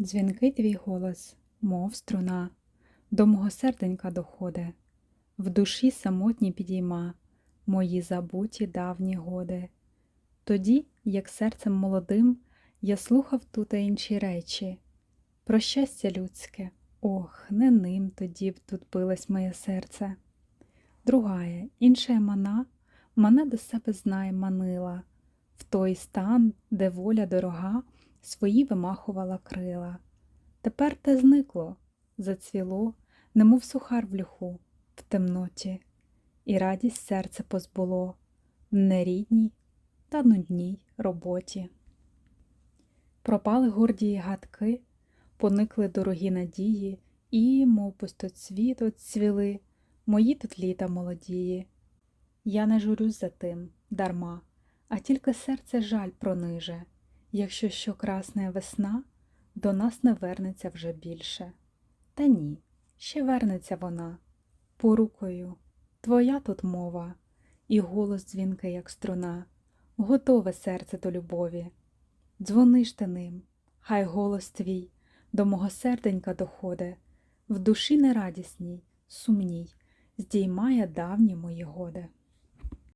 Дзвінкий твій голос, мов струна, до мого серденька доходи, в душі самотні підійма мої забуті давні годи. Тоді, як серцем молодим, я слухав тута інші речі, про щастя людське, ох, не ним тоді б тут билось моє серце. Другая, інша мана, мене до себе знай манила, в той стан, де воля дорога, свої вимахувала крила. Тепер те зникло, зацвіло, немов сухар в люху, в темноті, і радість серце позбуло в нерідній та нудній роботі. Пропали гордії гадки, поникли дорогі надії, і, мов пустоцвіт, отцвіли мої тут літа молодії. Я не журюсь за тим, дарма, а тільки серце жаль прониже, якщо що красна весна до нас не вернеться вже більше. Та ні, ще вернеться вона, порукою, твоя тут мова, і голос дзвінкий, як струна, готове серце до любові. Дзвониш ти ним, хай голос твій до мого серденька доходе, в душі нерадісній, сумній, здіймає давні мої годи.